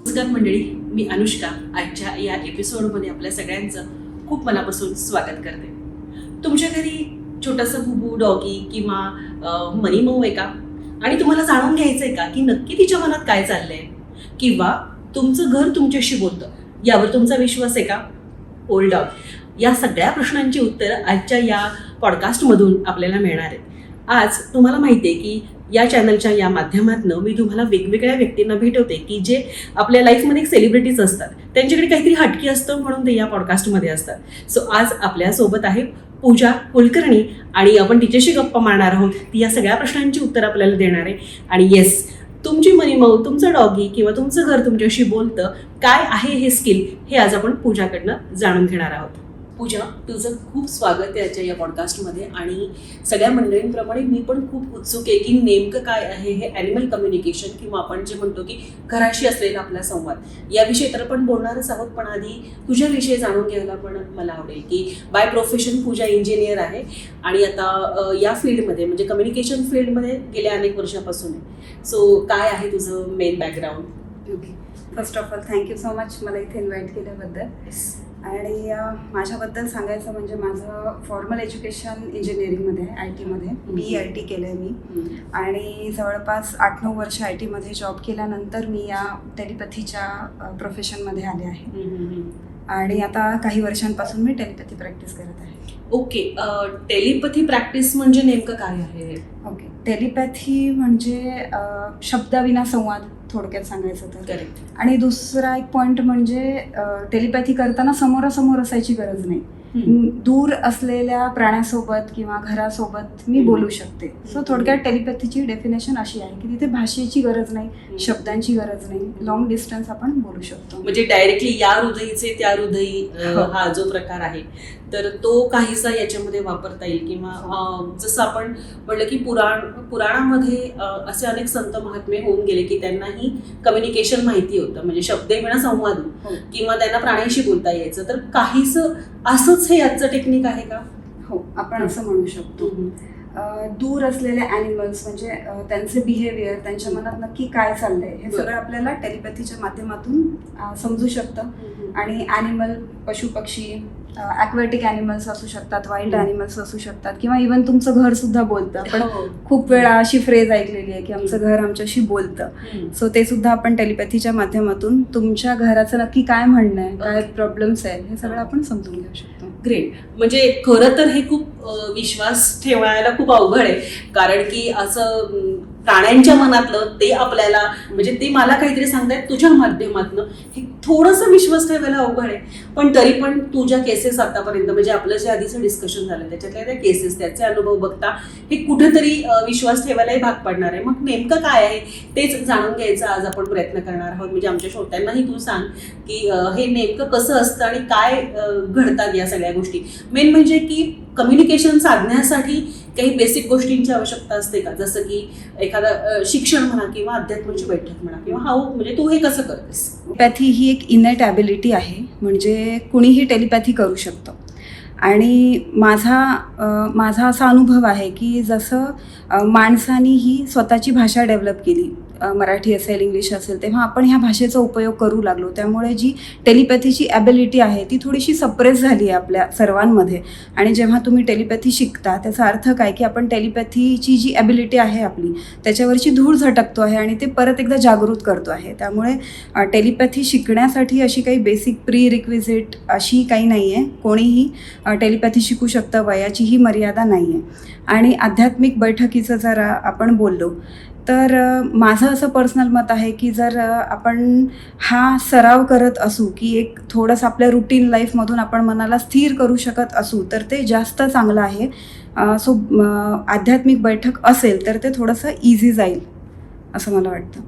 नमस्कार मंडळी मी अनुष्का. आजच्या या एपिसोडमध्ये आपल्या सगळ्यांचं खूप मनापासून स्वागत करते. तुमच्या घरी छोटंसं बुबू डॉगी किंवा मनी मऊ आहे का? आणि तुम्हाला जाणून घ्यायचं आहे का की नक्की तिच्या मनात काय चाललंय? किंवा तुमचं घर तुमच्याशी बोलतं यावर तुमचा विश्वास आहे का? ओल्ड डॉग या सगळ्या प्रश्नांची उत्तरं आजच्या या पॉडकास्टमधून आपल्याला मिळणार आहेत. आज तुम्हाला माहिती आहे की या चॅनलच्या या माध्यमातनं मी तुम्हाला वेगवेगळ्या व्यक्तींना भेटवते की जे आपल्या लाईफमध्ये एक सेलिब्रिटीज असतात. त्यांच्याकडे काहीतरी हटकी असतं म्हणून ते या पॉडकास्टमध्ये असतात. सो आज आपल्यासोबत आहे पूजा कुलकर्णी आणि आपण तिच्याशी गप्पा मारणार आहोत. ती या सगळ्या प्रश्नांची उत्तर आपल्याला देणार आहे. आणि येस तुमची मनीमऊ तुमचं डॉगी किंवा तुमचं घर तुमच्याशी बोलतं काय आहे हे स्किल हे आज आपण पूजाकडनं जाणून घेणार आहोत. पूजा तुझं खूप स्वागत आहे आजच्या या पॉडकास्टमध्ये आणि सगळ्या मंडळींप्रमाणे मी पण खूप उत्सुक आहे की नेमकं काय आहे हे ॲनिमल कम्युनिकेशन किंवा आपण जे म्हणतो की घराशी असलेला आपला संवाद. याविषयी तर आपण बोलणारच आहोत पण आधी तुझ्याविषयी जाणून घ्यायला पण मला आवडेल की बाय प्रोफेशन पूजा इंजिनियर आहे. आणि आता या फील्डमध्ये म्हणजे कम्युनिकेशन फील्डमध्ये गेल्या अनेक वर्षापासून आहे. सो काय आहे तुझं main background okay first of all thank you so much मला इथे इन्व्हाइट केल्याबद्दल. आणि माझ्याबद्दल सांगायचं म्हणजे माझं फॉर्मल एज्युकेशन इंजिनिअरिंगमध्ये आहे आय टीमध्ये बी आय टी केलं आहे मी. आणि जवळपास आठ नऊ वर्ष आय टीमध्ये जॉब केल्यानंतर मी या टेलिपथीच्या प्रोफेशनमध्ये आले आहे. आणि आता काही वर्षांपासून मी टेलिपॅथी प्रॅक्टिस करत आहे. ओके टेलिपथी प्रॅक्टिस म्हणजे नेमकं काय आहे? ओके टेलिपॅथी म्हणजे शब्दाविना संवाद. थोडक्यात सांगायचं तर. आणि दुसरा एक पॉइंट म्हणजे टेलिपॅथी करताना समोरासमोर असायची गरज नाही. दूर असलेल्या प्राण्यासोबत किंवा घरासोबत मी. बोलू शकते. सो थोडक्यात टेलिपॅथीची डेफिनेशन अशी आहे की तिथे भाषेची गरज नाही शब्दांची गरज नाही. लॉंग डिस्टन्स आपण बोलू शकतो. म्हणजे डायरेक्टली या हृदयीचे त्या हृदयी हो. हा जो प्रकार आहे. तर तो काहीसा याच्यामध्ये वापरता येईल किंवा जसं आपण म्हणलं की पुराण पुराणामध्ये असे अनेक संत महात्मे होऊन गेले की त्यांनाही कम्युनिकेशन माहिती होतं. म्हणजे शब्देविना संवाद हो. किंवा त्यांना प्राण्यांशी बोलता यायचं. तर काहीस असंच हे आजचं टेक्निक आहे का? हो आपण असं म्हणू शकतो. दूर असलेले ॲनिमल्स म्हणजे त्यांचे बिहेवियर त्यांच्या मनात नक्की काय चाललंय हे. सगळं आपल्याला टेलिपॅथीच्या माध्यमातून समजू शकतं. आणि ॲनिमल पशु पक्षी ॲक्वॅटिक ॲनिमल्स असू शकतात वाईल्ड. ॲनिमल्स असू शकतात किंवा इवन तुमचं घर सुद्धा बोलतं आपण हो. खूप वेळा अशी फ्रेज ऐकलेली आहे की आमचं घर आमच्याशी बोलतं. सो ते सुद्धा आपण टेलिपॅथीच्या माध्यमातून तुमच्या घराचं नक्की काय म्हणणं आहे काय. प्रॉब्लेम्स आहेत हे सगळं आपण समजून घेऊ शकतो ग्रेट म्हणजे खरं तर हे खूप विश्वास ठेवायला खूप अवघड आहे कारण की असं प्राण्यांच्या मनातलं ते आपल्याला म्हणजे ते मला काहीतरी सांगतायत तुझ्या माध्यमातनं हे थोडंसं विश्वास ठेवायला अवघड आहे. पण तरी पण तुझ्या केसेस आतापर्यंत म्हणजे आपलं जे आधीचं डिस्कशन झालं त्याच्यातल्या त्या केसेस त्याचे अनुभव बघता हे कुठेतरी विश्वास ठेवायलाही भाग पडणार आहे. मग नेमकं काय आहे तेच जाणून घ्यायचं आज आपण प्रयत्न करणार आहोत. म्हणजे आमच्या श्रोत्यांनाही तू सांग की हे नेमकं कसं असतं आणि काय घडतात या सगळ्या गोष्टी. मेन म्हणजे की कम्युनिकेशन साधण्यासाठी काही बेसिक गोष्टींची आवश्यकता असते का? जसं की एखादा शिक्षण म्हणा किंवा अध्यात्माची बैठक म्हणा किंवा हा म्हणजे तू हे कसं करतेस? टेलिपॅथी ही एक इनेट ॲबिलिटी आहे म्हणजे कुणीही टेलिपॅथी करू शकतं. आणि माझा माझा असा अनुभव आहे की जसं माणसानी ही स्वतःची भाषा डेव्हलप केली. मराठी असेल इंग्लिश असेल तेव्हा आपण ह्या भाषेचा उपयोग करू लागलो. त्यामुळे जी टेलिपॅथीची ॲबिलिटी आहे ती थोडीशी सप्रेस झाली आहे आपल्या सर्वांमध्ये. आणि जेव्हा तुम्ही टेलिपॅथी शिकता त्याचा अर्थ काय? की आपण टेलिपॅथीची जी ॲबिलिटी आहे आपली त्याच्यावरची धूळ झटकतो आहे आणि ते परत एकदा जागृत करतो आहे. त्यामुळे टेलिपॅथी शिकण्यासाठी अशी काही बेसिक प्री रिक्विजिट अशी काही नाही आहे कोणीही टेलिपॅथी शिकू शकतं वयाचीही मर्यादा नाही आहे आणि आध्यात्मिक बैठकीचं जरा आपण बोललो तर माझं असं पर्सनल मत आहे की जर आपण हा सराव करत असू की एक थोडंसं आपल्या रुटीन लाईफमधून आपण मनाला स्थिर करू शकत असू तर ते जास्त चांगलं आहे. सो आध्यात्मिक बैठक असेल तर ते थोडंसं इझी जाईल असं मला वाटतं.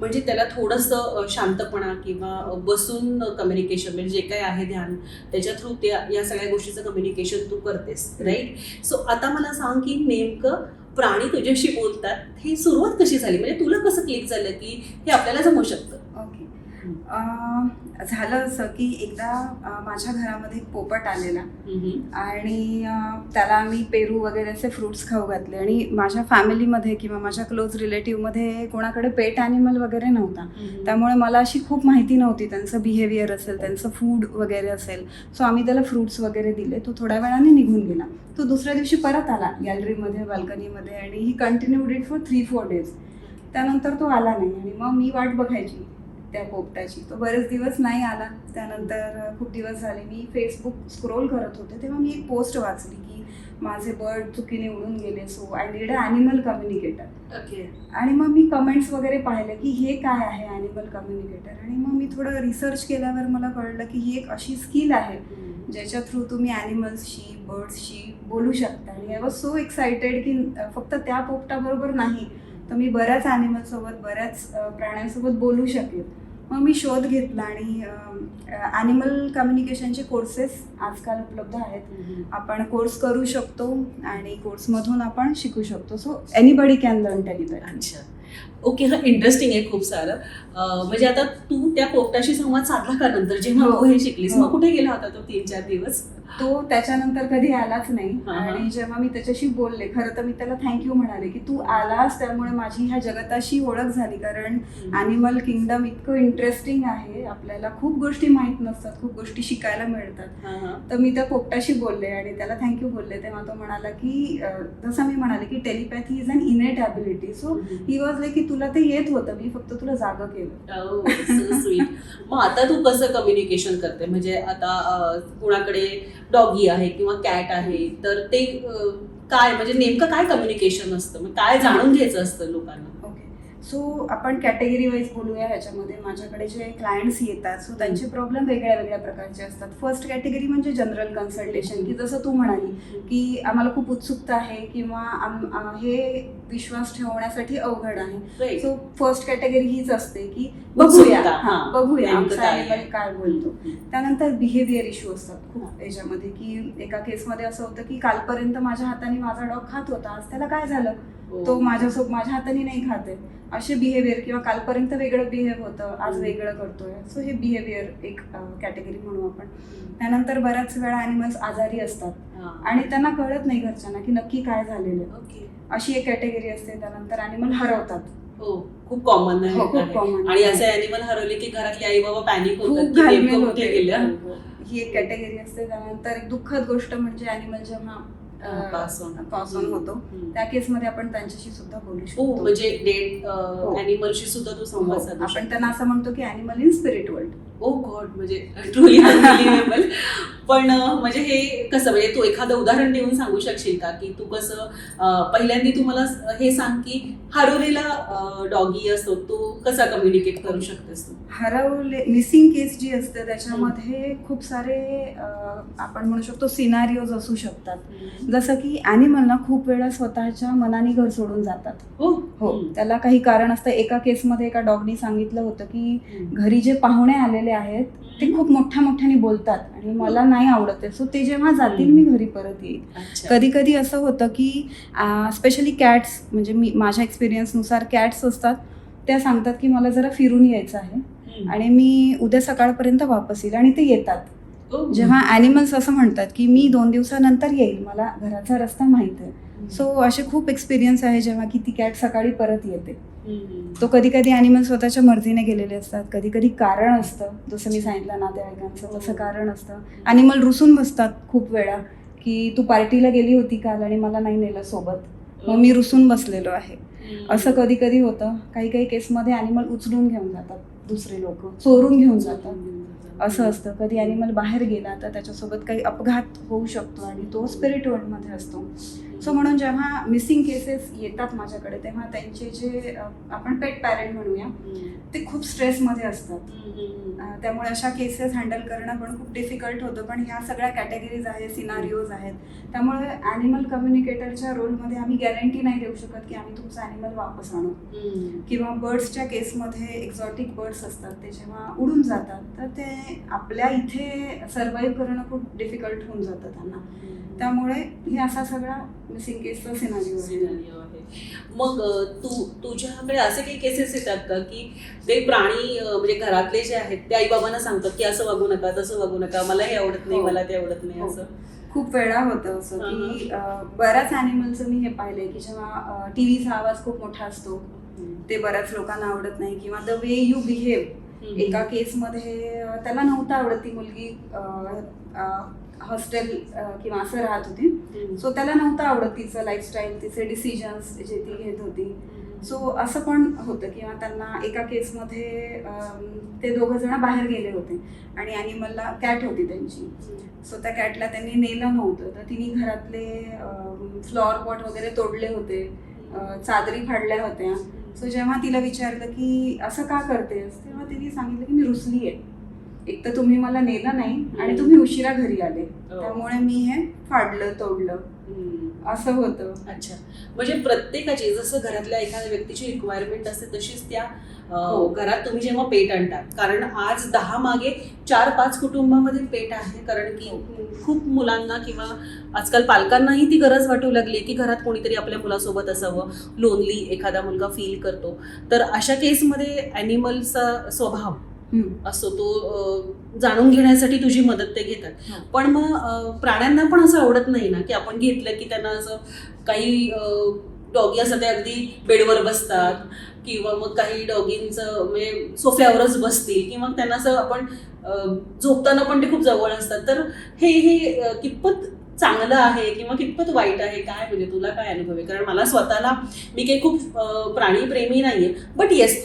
म्हणजे त्याला थोडंसं शांतपणा किंवा बसून कम्युनिकेशन म्हणजे जे काही आहे ध्यान त्याच्या थ्रू त्या या सगळ्या गोष्टीचं कम्युनिकेशन तू करतेस राईट सो आता मला सांग की नेमकं प्राणी तुझ्याशी बोलतात ही सुरुवात कशी झाली? म्हणजे तुला कसं क्लिक झालं की हे आपल्याला जमू शकतं? ओके झालं असं की एकदा माझ्या घरामध्ये पोपट आलेला. आणि त्याला आम्ही पेरू वगैरे असे फ्रुट्स खाऊ घातले. आणि माझ्या फॅमिलीमध्ये किंवा माझ्या क्लोज रिलेटिव्हमध्ये कोणाकडे पेट ॲनिमल वगैरे नव्हता. त्यामुळे मला अशी खूप माहिती नव्हती. त्यांचं बिहेवियर असेल त्यांचं फूड वगैरे असेल. सो आम्ही त्याला फ्रुट्स वगैरे दिले. तो थोड्या वेळाने निघून गेला. तो दुसऱ्या दिवशी परत आला गॅलरीमध्ये बाल्कनीमध्ये आणि he continued it for three four days त्यानंतर तो आला नाही. आणि मग मी वाट बघायची. त्या पोपटाची. तो बरेच दिवस नाही आला. त्यानंतर खूप दिवस झाले. मी फेसबुक स्क्रोल करत होते. तेव्हा मी एक पोस्ट वाचली की माझे बर्ड चुकीने उडून गेले so I need a animal communicator okay आणि मग मी कमेंट्स वगैरे पाहिले की हे काय आहे ॲनिमल कम्युनिकेटर आणि मग मी थोडं रिसर्च केल्यावर मला कळलं की ही एक अशी स्किल आहे ज्याच्या थ्रू तुम्ही ॲनिमल्सशी बर्ड्सशी बोलू शकता. आणि आय वॉज सो एक्सायटेड की फक्त त्या पोपटाबरोबर नाही. तर मी बऱ्याच ॲनिमलसोबत बऱ्याच प्राण्यांसोबत बोलू शकेल मग मी शोध घेतला आणि ॲनिमल कम्युनिकेशनचे कोर्सेस आजकाल उपलब्ध आहेत. आपण कोर्स करू शकतो आणि कोर्समधून आपण शिकू शकतो. सो एनीबडी कॅन लर्न अच्छा. ओके हा इंटरेस्टिंग आहे खूप सारं. म्हणजे आता तू त्या पोपटाशी संवाद साधला का नंतर? जेव्हा हो. तू हे शिकलीस हो. मग कुठे गेला होता तो तीन चार दिवस? तो त्याच्यानंतर कधी आलाच नाही. आणि जेव्हा मी त्याच्याशी बोलले खरं तर मी त्याला थँक्यू म्हणाले की तू आलास त्यामुळे माझी ह्या जगताशी ओळख झाली. कारण ॲनिमल किंगडम इतकं इंटरेस्टिंग आहे. आपल्याला खूप गोष्टी माहीत नसतात खूप गोष्टी शिकायला मिळतात. तर मी त्या पोपटाशी बोलले आणि त्याला थँक्यू बोलले. तेव्हा तो म्हणाला की जसं मी म्हणाले की telepathy is an innate ability so he was like की तुला ते येत होतं. मी फक्त तुला जागं केलं. Oh, स्वीट मग आता तू कसं कम्युनिकेशन करते? म्हणजे आता कुणाकडे डॉगी आहे किंवा कॅट आहे तर ते काय? म्हणजे नेमकं काय कम्युनिकेशन असतं? मग काय जाणून घ्यायचं असतं लोकांना? सो आपण कॅटेगरी वाईज बोलूया ह्याच्यामध्ये माझ्याकडे जे क्लायंट्स येतात सो त्यांचे प्रॉब्लेम वेगळ्या वेगळ्या प्रकारचे असतात. फर्स्ट कॅटेगरी म्हणजे जनरल कन्सल्टेशन की जसं तू म्हणाली की आम्हाला खूप उत्सुकता आहे किंवा आम- हे विश्वास ठेवण्यासाठी अवघड आहे. सो फर्स्ट कॅटेगरी हीच असते की बघूया. हा. बघूया काय बोलतो. त्यानंतर बिहेवियर इश्यू असतात खूप याच्यामध्ये की एका केसमध्ये असं होतं की कालपर्यंत माझ्या हाताने माझा डॉग खात होता आज त्याला काय झालं. तो माझ्यासोबत माझ्या हाताने नाही खाते. असे बिहेवियर किंवा कालपर्यंत वेगळं बिहेव होतं आज. वेगळं करतोय. सो हे बिहेवियर एक कॅटेगरी म्हणू आपण. त्यानंतर बऱ्याच वेळा अॅनिमल्स आजारी असतात. हा. आणि त्यांना कळत नाही घरच्यांना की नक्की काय झालेलं अशी एक कॅटेगरी असते. त्यानंतर अॅनिमल हरवतात. हो. खूप कॉमन आहे हो, खूप आहे. आणि असे अॅनिमल हरवले की घरातले आई बाबा पॅनिक होतात गेलं. ही एक कॅटेगरी असते. त्यानंतर एक दुःखद गोष्ट म्हणजे अॅनिमल जेव्हा पास ऑन पास ऑन होतो. त्या केसमध्ये आपण त्यांच्याशी सुद्धा बोलू हो शकतो. म्हणजे डेड हो. अॅनिमलशी सुद्धा तू संवाद हो, साधू आपण त्यांना असं म्हणतो की animal in spirit world oh god म्हणजे ट्रुली अनबिलिव्हेबल पण म्हणजे हे कसं म्हणजे तू एखादं उदाहरण देऊन सांगू शकशील का? की तू कसं पहिल्यांदा तू मला हे सांग की हरवलेला डॉगी असतो तो कसा कम्युनिकेट करू शकतेस तू? हरवले मिसिंग केस जी असते त्याच्यामध्ये खूप सारे आपण म्हणू शकतो सिनारिओज असू शकतात. जसं की ॲनिमलना खूप वेळा स्वतःच्या मनाने घर सोडून जातात हो हो. त्याला काही कारण असतं एका केसमध्ये एका डॉगनी सांगितलं होतं की. घरी जे पाहुणे आलेले आहेत ते खूप मोठ्या मोठ्याने बोलतात आणि मला नाही आवडत आहे सो ते जेव्हा जातील मी घरी परत येईल. कधी कधी असं होतं की स्पेशली कॅट्स म्हणजे मी माझ्या एक्सपिरियन्सनुसार कॅट्स असतात त्या सांगतात की मला जरा फिरून यायचं आहे. आणि मी उद्या सकाळपर्यंत वापस येईल आणि ते येतात. जेव्हा ॲनिमल्स असं म्हणतात की मी दोन दिवसानंतर येईल मला घराचा रस्ता माहीत आहे. सो असे खूप एक्सपिरियन्स आहे जेव्हा की ती कॅट सकाळी परत येते. तो कधी कधी ॲनिमल स्वतःच्या मर्जीने गेलेले असतात. कधी कधी कारण असतं. जसं मी सांगितलं नातेवाईकांचं तसं कारण असतं. ॲनिमल रुसून बसतात खूप वेळा की तू पार्टीला गेली होती काल आणि मला नाही नेलं सोबत. मग मी रुसून बसलेलो आहे. असं कधी कधी होतं. काही काही केसमध्ये ॲनिमल उचलून घेऊन जातात दुसरे लोक चोरून घेऊन जातात. असं असतं. कधी ॲनिमल बाहेर गेला तर त्याच्यासोबत काही अपघात होऊ शकतो आणि तो स्पिरिट वर्ल्डमध्ये असतो. सो म्हणून जेव्हा मिसिंग केसेस येतात माझ्याकडे तेव्हा त्यांचे जे आपण पेट पॅरेंट म्हणूया. ते खूप स्ट्रेसमध्ये असतात. त्यामुळे अशा केसेस हँडल करणं पण खूप डिफिकल्ट होतं पण ह्या सगळ्या कॅटेगरीज आहेत सिनारिओज आहेत. त्यामुळे ॲनिमल कम्युनिकेटरच्या रोलमध्ये आम्ही गॅरंटी नाही देऊ शकत की आम्ही तुमचं ॲनिमल वापस आणू. किंवा बर्ड्सच्या केसमध्ये एक्झॉटिक बर्ड्स असतात ते जेव्हा उडून जातात तर ते आपल्या इथे सर्वाईव्ह करणं खूप डिफिकल्ट होऊन जातं त्यांना. त्यामुळे हे असा सगळा मिसिंग केसचा सिनारिओ आहे. मग तू तुझ्याकडे असे काही केसेस येतात का की ते प्राणी म्हणजे घरातले जे आहेत ते आई बाबांना सांगतात की असं वागू नका तसं वागू नका मला हे आवडत नाही हो. मला ते आवडत नाही हो. असं खूप वेळा होतं असं की बऱ्याच अॅनिमलचं मी हे पाहिलंय की जेव्हा टीव्हीचा आवाज खूप मोठा असतो ते बऱ्याच लोकांना आवडत नाही किंवा द वे यू बिहेव. एका केसमध्ये त्याला नव्हतं आवडत ती मुलगी हॉस्टेल किंवा असं राहत होती. सो त्याला नव्हतं आवडत तिचं लाईफस्टाईल तिचे डिसिजन्स जे ती घेत होती. सो असं पण होतं किंवा त्यांना एका केसमध्ये ते दोघं जण बाहेर गेले होते आणि ॲनिमलला कॅट होती त्यांची. सो त्या कॅटला त्यांनी नेलं नव्हतं. तर तिने घरातले फ्लॉवर पॉट वगैरे तोडले होते. चादरी फाडल्या होत्या. सो जेव्हा तिला विचारलं की असं का करतेस? तेव्हा तिने सांगितलं की मी रुसली आहे एक तर तुम्ही मला नेलं नाही आणि तुम्ही उशिरा घरी आले. हो. त्यामुळे मी हे फाडलं तोडलं. असं होतं. अच्छा. म्हणजे प्रत्येकाची जसं घरातल्या एखाद्या व्यक्तीची रिक्वायरमेंट असते तशीच त्या हो. घरात तुम्ही जेव्हा पेट आणतात. कारण आज दहा मागे चार पाच कुटुंबामध्ये पेट आहे. कारण की खूप मुलांना किंवा आजकाल पालकांनाही ती गरज वाटू लागली की घरात कोणीतरी आपल्या मुलासोबत असावं. लोनली एखादा मुलगा फील करतो. तर अशा केसमध्ये ॲनिमलचा स्वभाव असतो तो जाणून घेण्यासाठी तुझी मदत ते घेतात. हो. पण मग प्राण्यांना पण असं आवडत नाही ना की आपण घेतलं की त्यांना असं काही डॉगी असतात ते अगदी बेडवर बसतात किंवा मग काही डॉगींचं म्हणजे सोफ्यावरच बसतील किंवा त्यांना असं आपण झोपताना पण ते खूप जवळ असतात. तर हे हे कितपत चांगलं आहे किंवा कितपत वाईट आहे? काय म्हणजे तुला काय अनुभव आहे? कारण मला स्वतःला मी काही खूप प्राणीप्रेमी नाहीये. बट येस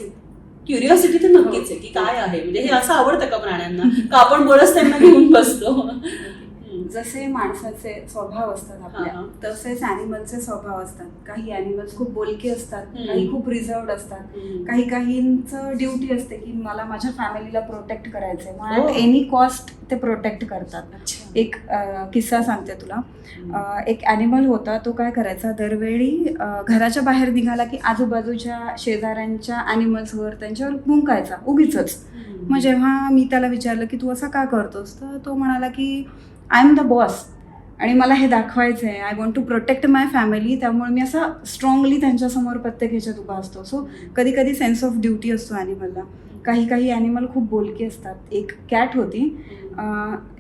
क्युरिओसिटी तर नक्कीच आहे की काय आहे? म्हणजे हे असं आवडतं का प्राण्यांना? का आपण बळच त्यांना घेऊन बसतो. जसे माणसाचे स्वभाव असतात आपल्या. तसेच अॅनिमलचे स्वभाव असतात काही अॅनिमल्स खूप बोलके असतात. काही खूप रिझर्वड असतात. काही काहींचं ड्युटी असते की मला माझ्या फॅमिलीला प्रोटेक्ट करायचंय. ॲट एनी कॉस्ट ते प्रोटेक्ट करतात. एक किस्सा सांगते तुला एक ॲनिमल होता तो काय करायचा दरवेळी घराच्या बाहेर निघाला की आजूबाजूच्या शेजाऱ्यांच्या ॲनिमल्सवर त्यांच्यावर भुंकायचा उगीच. मग जेव्हा मी त्याला विचारलं की तू असं का करतोस तर तो म्हणाला की आय एम द बॉस आणि मला हे दाखवायचं आहे I want to protect my family त्यामुळे मी असा स्ट्रॉंगली त्यांच्यासमोर प्रत्येक ह्याच्यात उभा असतो. सो कधी कधी सेन्स ऑफ ड्युटी असतो ॲनिमलला काही काही ॲनिमल खूप बोलकी असतात. एक कॅट होती.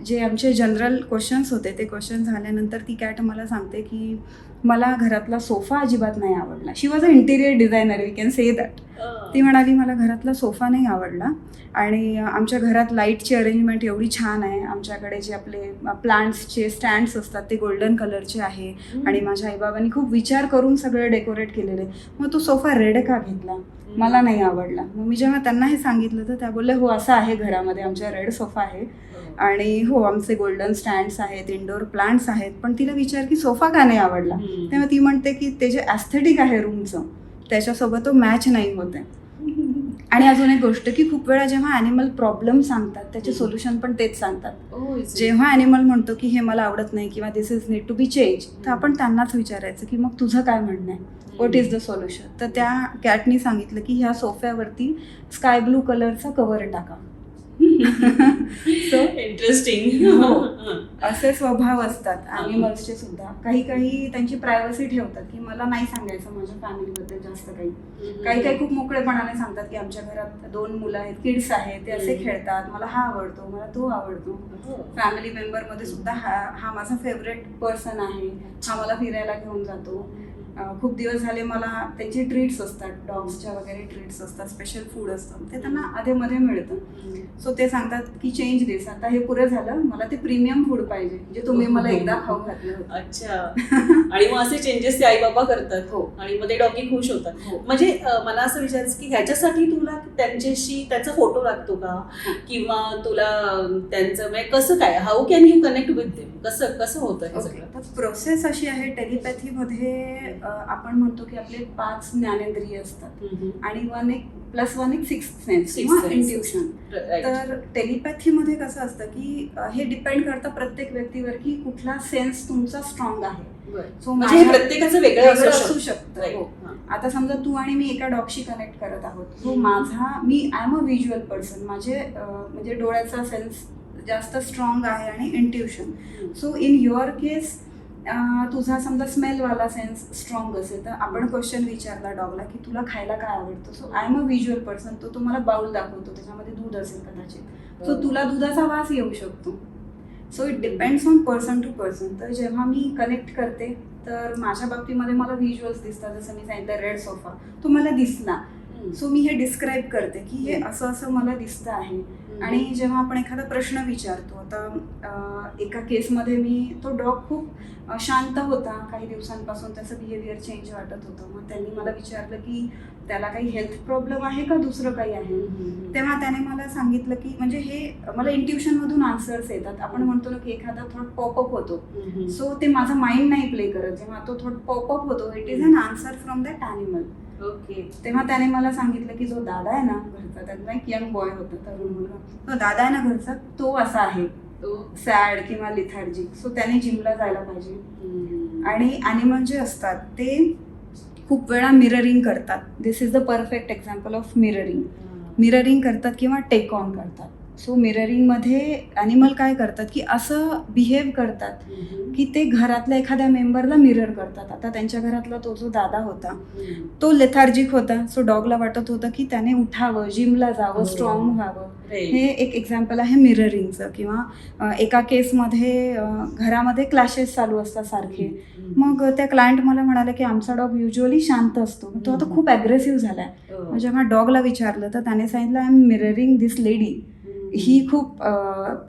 जे आमचे जनरल क्वेश्चन्स होते. ते क्वेश्चन झाल्यानंतर ती कॅट मला सांगते की मला घरातला सोफा अजिबात नाही आवडला. She was a interior designer we can say that. ती म्हणाली मला घरातला सोफा नाही आवडला. आणि आमच्या घरात लाईटची अरेंजमेंट एवढी छान आहे. आमच्याकडे जे आपले प्लांट्सचे स्टँड्स असतात ते गोल्डन कलरचे आहे. आणि माझ्या आईबाबांनी खूप विचार करून सगळं डेकोरेट केलेलं. मग तो सोफा रेड का घेतला? मला नाही आवडला. मग मी जेव्हा त्यांना हे सांगितलं तर त्या बोलले हो असं आहे घरामध्ये. आमच्या रेड सोफा आहे. आणि हो आमचे गोल्डन स्टँड्स आहेत इंडोर प्लांट्स आहेत पण तिला विचार की सोफा का नाही आवडला. तेव्हा ती म्हणते की ते जे ॲस्थेटिक आहे रूमचं त्याच्यासोबत तो मॅच नाही होत आणि अजून एक गोष्ट की खूप वेळा जेव्हा ॲनिमल प्रॉब्लेम सांगतात त्याचे सोल्युशन पण तेच सांगतात. Oh? जेव्हा ॲनिमल म्हणतो की हे मला आवडत नाही किंवा this is need to be change तर आपण त्यांनाच विचारायचं की मग तुझं काय म्हणणं आहे? व्हॉट इज द सोल्युशन तर त्या कॅटनी सांगितलं की ह्या सोफ्यावरती स्काय ब्लू कलरचा कवर टाका. सो इंटरेस्टिंग हो. असे स्वभाव असतात. ॲनिमल्सचे सुद्धा. काही काही त्यांची प्रायव्हसी ठेवतात की मला नाही सांगायचं माझ्या फॅमिलीबद्दल जास्त काही. काही काही खूप मोकळेपणाने सांगतात की आमच्या घरात दोन मुलं आहेत किड्स आहेत ते असे. खेळतात. मला हा आवडतो मला तो आवडतो. फॅमिली मेंबरमध्ये सुद्धा हा हा माझा फेवरेट पर्सन आहे. हा मला फिरायला घेऊन जातो. खूप दिवस झाले मला त्यांचे ट्रीट्स असतात डॉग्सच्या वगैरे ट्रीट्स असतात स्पेशल फूड असतं. ते त्यांना आधेमध्ये मिळतं. सो ते सांगतात की चेंज दिस आता हे पुरं झालं मला ते प्रीमियम फूड पाहिजे जे तुम्ही मला एकदा खाऊ घातलं अच्छा. आणि मग असे चेंजेस ते आई बाबा करतात. हो. आणि मग ते डॉगी खुश होतात. हो. म्हणजे मला असं विचारायचं की ह्याच्यासाठी तुला त्यांच्याशी त्याचा फोटो लागतो का? किंवा तुला त्यांचं म्हणजे कसं काय? How can you connect with them कसं कसं होतं हे सगळं? प्रोसेस अशी आहे टेलिपॅथीमध्ये आपण म्हणतो की आपले पाच ज्ञानेंद्रिय असतात. आणि वन एक प्लस वन एक सिक्स सेन्स किंवा. इंट्युशन. तर टेलिपॅथीमध्ये कसं असतं की हे डिपेंड करतं प्रत्येक व्यक्तीवर की कुठला सेन्स तुमचा स्ट्रॉंग आहे. सो म्हणजे प्रत्येकाचं वेगळं असू शकतं. हो. आता समजा तू आणि मी एका डॉगशी कनेक्ट करत आहोत सो. माझा मी I am a visual person माझे म्हणजे डोळ्याचा सेन्स जास्त स्ट्रॉंग आहे आणि intuition so in your case तुझा समजा स्मेलवाला सेन्स स्ट्रॉंग असेल तर आपण क्वेश्चन विचारला डॉगला की तुला खायला काय आवडतं? So I am a visual person तो तुम्हाला बाउल दाखवतो त्याच्यामध्ये दूध असेल कदाचित. सो तुला दुधाचा वास येऊ शकतो. So it depends on person to person तर जेव्हा मी कनेक्ट करते तर माझ्या बाबतीमध्ये मला व्हिज्युअल्स दिसतात. जसं मी सांगितलं रेड सोफा तो मला दिसला सो मी हे डिस्क्राईब करते की हे असं असं मला दिसतं आहे. आणि जेव्हा आपण एखादा प्रश्न विचारतो आता एका केसमध्ये मी तो डॉग खूप शांत होता काही दिवसांपासून त्याचं बिहेवियर चेंज वाटत होतं. मग त्यांनी मला विचारलं की त्याला काही हेल्थ प्रॉब्लेम आहे का? दुसरं काही आहे? तेव्हा त्याने मला सांगितलं की म्हणजे हे मला इंट्युशनमधून आन्सर्स येतात. आपण म्हणतो ना की एखादा थॉट पॉपअप होतो. सो ते माझं माइंड नाही प्ले करत. जेव्हा तो थॉट पॉपअप होतो it is an answer from that animal okay. तेव्हा त्याने मला सांगितलं की जो दादा आहे ना घरचा त्यांचा एक यंग बॉय होता तरुण मुलगा. तो दादा आहे ना घरचा तो असा आहे. सॅड किंवा लिथार्जिक सो त्याने जिमला जायला पाहिजे. आणि ॲनिमल जे असतात ते खूप वेळा मिररिंग करतात. This is the perfect example of mirroring mirroring करतात किंवा टेक ऑन करतात. सो मिररिंगमध्ये ॲनिमल काय करतात की असं बिहेव करतात की ते घरातल्या एखाद्या मेंबरला मिरर करतात. आता त्यांच्या घरातला तो जो दादा होता तो लेथार्जिक होता. सो डॉगला वाटत होतं की त्याने उठावं जिमला जावं हो. स्ट्रॉंग व्हावं. हे एक एक्झाम्पल आहे मिररिंगचं किंवा एका केसमध्ये घरामध्ये क्लॅशेस चालू असतात सारखे. मग त्या क्लायंट मला म्हणाले की आमचा डॉग युजली शांत असतो. तो आता खूप ॲग्रेसिव्ह झालाय. मग जेव्हा डॉगला विचारलं तर त्याने सांगितलं I am mirroring this lady ही खूप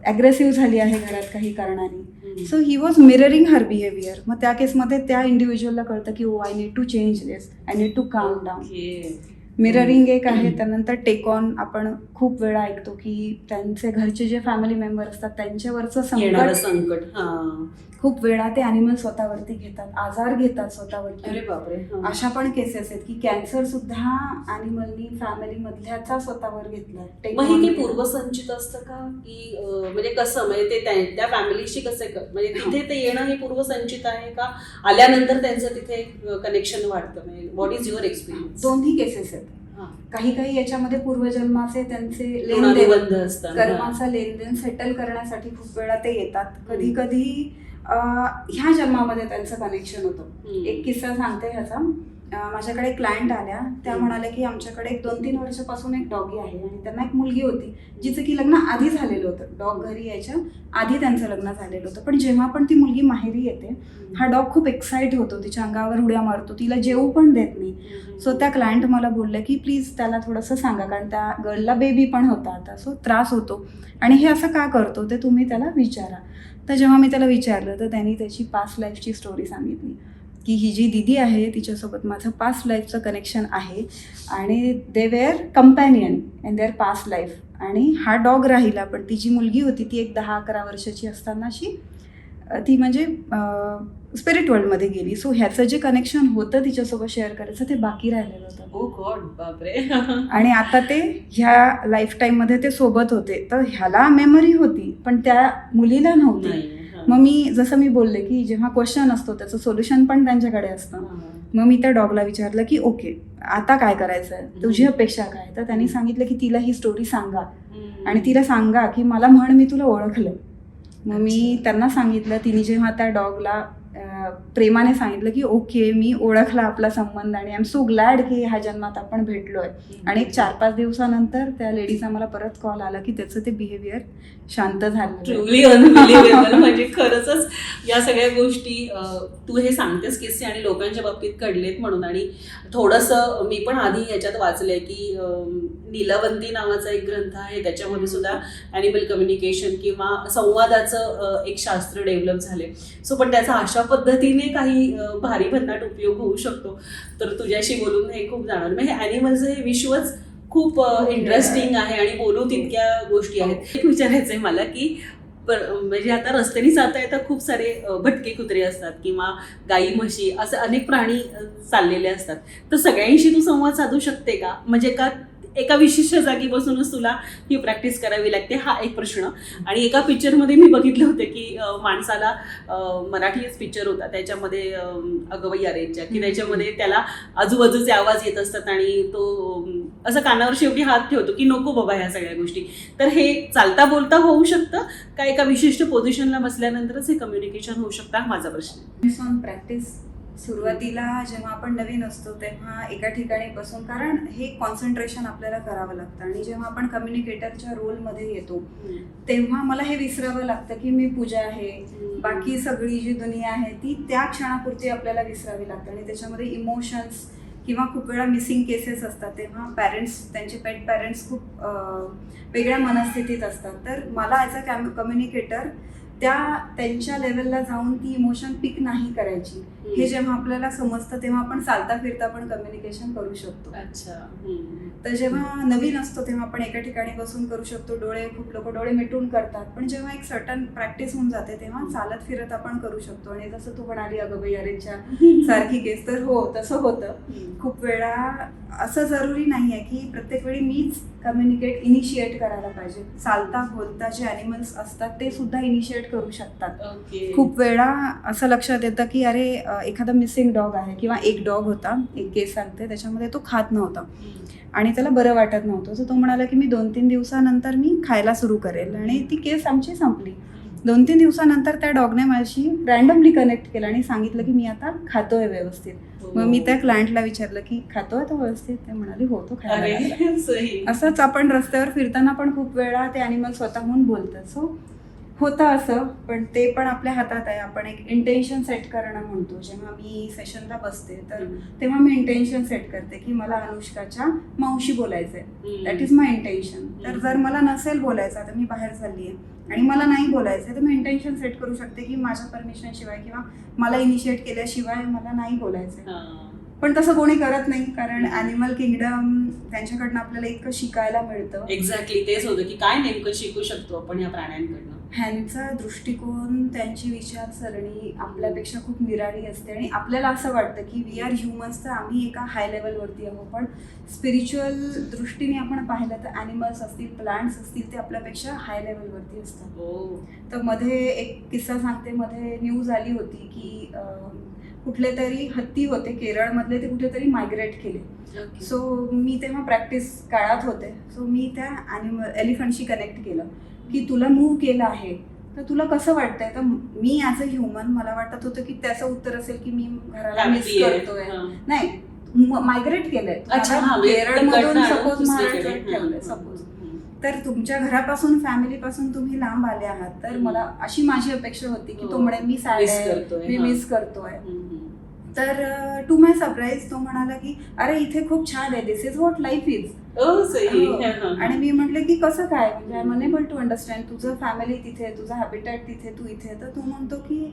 ॲग्रेसिव्ह झाली आहे घरात काही कारणाने. So he was mirroring her behaviour मग त्या केसमध्ये त्या इंडिव्हिज्युअलला कळतं की ओ I need to change this I need to calm down mirroring एक आहे त्यानंतर टेक ऑन आपण खूप वेळा ऐकतो की त्यांचे घरचे जे फॅमिली मेंबर असतात त्यांच्यावरचं संकट संकट. खूप वेळा ते अॅनिमल स्वतःवरती घेतात आजार घेतात अरे स्वतःवरती बापरे हा. अशा पण केसेस आहेत की कॅन्सर सुद्धा अॅनिमलनी फॅमिली मधल्याचा स्वतःवर मग हे. पूर्वसंचित असतं का? की म्हणजे कसं? म्हणजे ते त्या- फॅमिलीशी कसं म्हणजे तिथे ते येणं हे पूर्वसंचित आहे का? आल्यानंतर त्यांचं तिथे कनेक्शन वाढतं? म्हणजे व्हॉट इज युअर एक्सपिरियन्स दोन्ही केसेस आहेत. काही काही याच्यामध्ये पूर्वजन्माचे त्यांचे लेनदेन कर्माचा लेनदेन सेटल करण्यासाठी खूप वेळा ते येतात. कधी कधी ह्या जन्मामध्ये त्यांचं कनेक्शन होतं. एक किस्सा सांगते ह्याचा. माझ्याकडे क्लायंट आल्या. त्या. म्हणाल्या की आमच्याकडे एक दोन तीन वर्षापासून एक डॉगी आहे आणि त्यांना एक मुलगी होती जिचं की लग्न आधी झालेलं होतं. डॉग घरी यायच्या आधी त्यांचं लग्न झालेलं होतं. पण जेव्हा पण ती मुलगी माहेरी येते हा डॉग खूप एक्साइट होतो. तिच्या अंगावर उड्या मारतो. तिला जेवू पण देत नाही. सो त्या क्लायंट मला बोलल्या की प्लीज त्याला थोडंसं सांगा कारण त्या गर्लला बेबी पण होता आता. सो त्रास होतो. आणि हे असं का करतो ते तुम्ही त्याला विचारा. तर जेव्हा मी त्याला विचारलं तर त्यांनी त्याची पास्ट लाईफची स्टोरी सांगितली. की ही जी दिदी आहे तिच्यासोबत माझं पास्ट लाईफचं कनेक्शन आहे. आणि they were companion in their past life आणि हा डॉग राहिला पण ती जी मुलगी होती ती एक दहा अकरा वर्षाची असतानाशी अ, ती म्हणजे स्पिरिट वर्ल्डमध्ये गेली. सो ह्याचं जे कनेक्शन होतं तिच्यासोबत शेअर करायचं ते बाकी राहिलेलं होतं. ओ गॉड बापरे. आणि आता ते ह्या लाईफ टाईममध्ये ते सोबत होते. तर ह्याला मेमरी होती पण त्या मुलीला नव्हती. मग मी जसं मी बोलले की जेव्हा क्वेश्चन असतो त्याचं सोल्युशन पण त्यांच्याकडे असतं. मग मी त्या डॉगला विचारलं की ओके आता काय करायचं आहे तुझी अपेक्षा काय? तर त्यांनी सांगितलं की तिला ही स्टोरी सांगा. आणि तिला सांगा की मला म्हण मी तुला ओळखलं. मग मी त्यांना सांगितलं तिने जेव्हा त्या डॉगला प्रेमाने सांगितलं की ओके मी ओळखला आपला संबंध आणि आय एम सो ग्लॅड की ह्या जन्मात आपण भेटलोय. आणि एक चार पाच दिवसानंतर त्या लेडीचा मला परत कॉल आला की त्याचं ते बिहेवियर शांत झालं म्हणजे खरंच या सगळ्या गोष्टी तू हे सांगतेस किस्से आणि लोकांच्या बाबतीत घडलेत म्हणून. आणि थोडंसं मी पण आधी याच्यात वाचलंय की नीलवंती नावाचा एक ग्रंथ आहे. त्याच्यामध्ये सुद्धा ॲनिमल कम्युनिकेशन किंवा संवादाचं एक शास्त्र डेव्हलप झाले सो पण त्याचा अशा पद्धतीने काही भारी भन्नाट उपयोग होऊ शकतो. तर तुझ्याशी बोलून हे खूप जाणार म्हणजे ॲनिमलचं हे विश्वच खूप इंटरेस्टिंग आहे. आणि बोलू तितक्या गोष्टी आहेत. एक विचारायचं आहे मला की म्हणजे आता रस्त्याने जाता येता खूप सारे भटके कुत्रे असतात किंवा गाई म्हशी असे अनेक प्राणी चाललेले असतात. तर सगळ्यांशी तू संवाद साधू शकते का? म्हणजे का एका विशिष्ट जागी बसूनच तुला ही प्रॅक्टिस करावी लागते हा एक प्रश्न. आणि एका पिक्चरमध्ये मी बघितलं होतं की माणसाला मराठीच पिक्चर होता. त्याच्यामध्ये अगवई अरेंच्या की त्याच्यामध्ये त्याला आजूबाजूचे आवाज येत असतात आणि तो असं कानावर शेवटी हात ठेवतो की नको बाबा ह्या सगळ्या गोष्टी. तर हे चालता बोलता होऊ शकतं. का एका विशिष्ट पोझिशनला बसल्यानंतरच हे कम्युनिकेशन होऊ शकतं? हा माझा प्रश्न प्रॅक्टिस सुरुवातीला जेव्हा आपण नवीन असतो तेव्हा एका ठिकाणी बसून कारण हे कॉन्सन्ट्रेशन आपल्याला करावं लागतं. आणि जेव्हा आपण कम्युनिकेटरच्या रोलमध्ये येतो तेव्हा मला हे विसरावं लागतं की मी पूजा आहे. बाकी सगळी जी दुनिया आहे ती त्या क्षणापुरती आपल्याला विसरावी लागते. आणि त्याच्यामध्ये इमोशन्स किंवा खूप वेळा मिसिंग केसेस असतात. तेव्हा पॅरेंट्स त्यांचे पेट पॅरेंट्स खूप वेगळ्या मनस्थितीत असतात. तर मला ॲज अ कॅम कम्युनिकेटर त्या त्यांच्या लेवलला जाऊन ती इमोशन पिक नाही करायची. हे जेव्हा आपल्याला समजतं तेव्हा आपण चालता फिरता पण कम्युनिकेशन करू शकतो. अच्छा. तर जेव्हा नवीन असतो तेव्हा आपण एका ठिकाणी बसून करू शकतो. डोळे खूप लोक डोळे मिटून करतात. पण जेव्हा एक सर्टन प्रॅक्टिस होऊन जाते तेव्हा चालत फिरत आपण करू शकतो. आणि जसं तू म्हणाली अगं बाई अरेच्या सारखी केस तर हो तसं होतं. खूप वेळा असं जरुरी नाही आहे की प्रत्येक वेळी मीच कम्युनिकेट इनिशिएट करायला पाहिजे. चालता बोलता जे ॲनिमल्स असतात ते सुद्धा इनिशिएट करू शकतात. खूप वेळा असं लक्षात येतं की अरे एखादा मिसिंग डॉग आहे किंवा एक डॉग होता एक केस सांगते त्याच्यामध्ये तो खात नव्हता. आणि त्याला बरं वाटत नव्हतं. तर तो म्हणाला की मी दोन तीन दिवसानंतर मी खायला सुरू करेल. आणि ती केस आमची संपली. दोन तीन दिवसानंतर त्या डॉगने माझी रॅन्डमली कनेक्ट केलं आणि सांगितलं की मी आता खातोय व्यवस्थित. मग मी त्या क्लायंटला विचारलं की खातोय तो व्यवस्थित? ते म्हणाली हो तो खायला लागला." अरे सही. असंच आपण रस्त्यावर फिरताना पण खूप वेळा ते अॅनिमल स्वतःहून बोलतात. सो होतं असं पण ते पण आपल्या हातात आहे. आपण एक इंटेन्शन सेट करणं म्हणतो. जेव्हा मी सेशनला बसते तर तेव्हा मी इंटेन्शन सेट करते की मला अनुष्काच्या मावशी बोलायचं आहे दॅट इज माय इंटेन्शन तर जर मला नसेल बोलायचं आता मी बाहेर चालली आहे आणि मला नाही बोलायचं तर मी इंटेन्शन सेट करू शकते की माझ्या परमिशन शिवाय किंवा मला इनिशिएट केल्याशिवाय मला नाही बोलायचं पण तसं कोणी करत नाही कारण ॲनिमल किंगडम त्यांच्याकडनं आपल्याला इतकं शिकायला मिळतं. एक्झॅक्टली तेच होतं की काय नेमकं शिकू शकतो आपण या प्राण्यांकडनं? ह्यांचा दृष्टिकोन त्यांची विचारसरणी आपल्यापेक्षा खूप निराळी असते आणि आपल्याला असं वाटतं की वी आर ह्युमन्स तर आम्ही एका हाय लेवलवरती आहोत. पण स्पिरिच्युअल दृष्टीने आपण पाहिलं तर ॲनिमल्स असतील प्लांट्स असतील ते आपल्यापेक्षा हाय लेवलवरती असतात. हो. तर मध्ये एक किस्सा सांगते. मध्ये न्यूज आली होती की कुठले तरी हत्ती होते केरळमधले ते कुठेतरी मायग्रेट केले सो मी तेव्हा प्रॅक्टिस काळात होते सो मी त्या ॲनिमल एलिफंटशी कनेक्ट केलं की तुला मूव्ह केलं आहे तर तुला कसं वाटतंय तर मी ॲज अ ह्युमन मला वाटत होतं की त्याचं उत्तर असेल की मी घराला मिस. करतोय. नाही मायग्रेट केलंय अच्छा हा केरळमधून सपोज. महाराष्ट्रात ठेवलंय सपोज. तर तुमच्या घरापासून फॅमिलीपासून तुम्ही लांब आले आहात. तर. मला अशी माझी अपेक्षा होती की तो हो. म्हणे मी सॅड मी. मिस करतोय. तर टू माय सरप्राईज तो म्हणाला की अरे इथे खूप छान आहे. This is what life is oh सही. आणि मी म्हटले की कसं काय? म्हणजे I am unable to understand तुझं फॅमिली तिथे तुझं हॅबिटॅट तिथे तू इथे. तर तू म्हणतो की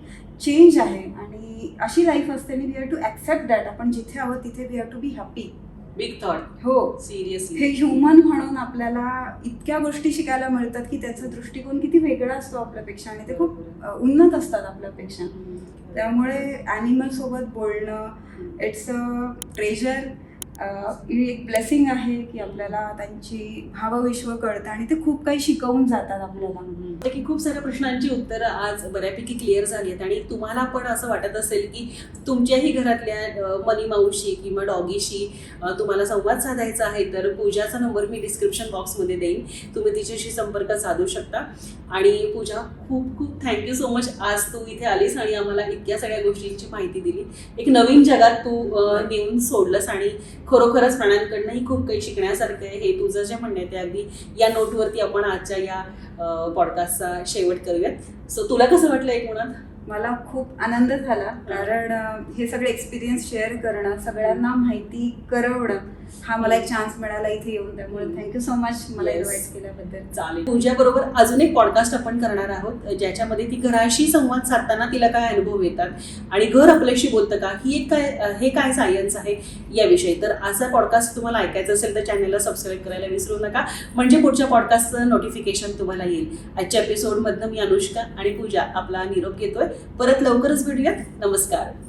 चेंज आहे. आणि अशी लाईफ असते आणि we have to accept that आपण जिथे आहोत तिथे we have to be happy big thought हो. सिरियसली हे ह्युमन म्हणून आपल्याला इतक्या गोष्टी शिकायला मिळतात की त्याचा दृष्टिकोन किती वेगळा असतो आपल्यापेक्षा आणि ते खूप उन्नत असतात आपल्यापेक्षा. त्यामुळे ॲनिमल सोबत बोलणं इट्स अ ट्रेजर ही एक ब्लेसिंग आहे की आपल्याला त्यांची भावविश्व कळतं आणि ते खूप काही शिकवून जातात आपल्याला. की खूप साऱ्या प्रश्नांची उत्तरं आज बऱ्यापैकी क्लिअर झाली आहेत आणि तुम्हाला पण असं वाटत असेल की तुमच्याही घरातल्या मनी माऊशी किंवा डॉगीशी तुम्हाला संवाद साधायचा आहे तर पूजाचा नंबर मी डिस्क्रिप्शन बॉक्समध्ये देईन. तुम्ही तिच्याशी संपर्क साधू शकता. आणि पूजा खूप खूप थँक्यू सो मच आज तू इथे आलीस आणि आम्हाला इतक्या सगळ्या गोष्टींची माहिती दिली. एक नवीन जगात तू नेऊन सोडलंस आणि खरोखरच प्राण्यांकडनंही खूप काही शिकण्यासारखं आहे. हे तुझं जे म्हणणं आहे ते अगदी या नोटवरती आपण आजच्या या पॉडकास्टचा शेवट करूयात. सो तुला कसं वाटलं एक मुळात? मला खूप आनंद झाला. कारण हे सगळे एक्सपिरियन्स शेअर करणं सगळ्यांना माहिती करवणं हा मला एक चान्स मिळाला इथे येऊन. त्यामुळे थँक्यू सो मच मला. इन्व्हाइट केल्याबद्दल. चालेल. तुझ्याबरोबर अजून एक पॉडकास्ट आपण करणार आहोत ज्याच्यामध्ये ती घराशी संवाद साधताना तिला काय अनुभव येतात आणि घर आपल्याशी बोलतं का? ही एक काय हे काय सायन्स आहे याविषयी? तर असा पॉडकास्ट तुम्हाला ऐकायचा असेल तर चॅनलला सबस्क्राईब करायला विसरू नका. म्हणजे पुढच्या पॉडकास्टचं नोटिफिकेशन तुम्हाला येईल. आजच्या एपिसोडमधनं मी अनुष्का आणि पूजा आपला निरोप घेतोय. परत लवकरच भेटूयात. नमस्कार.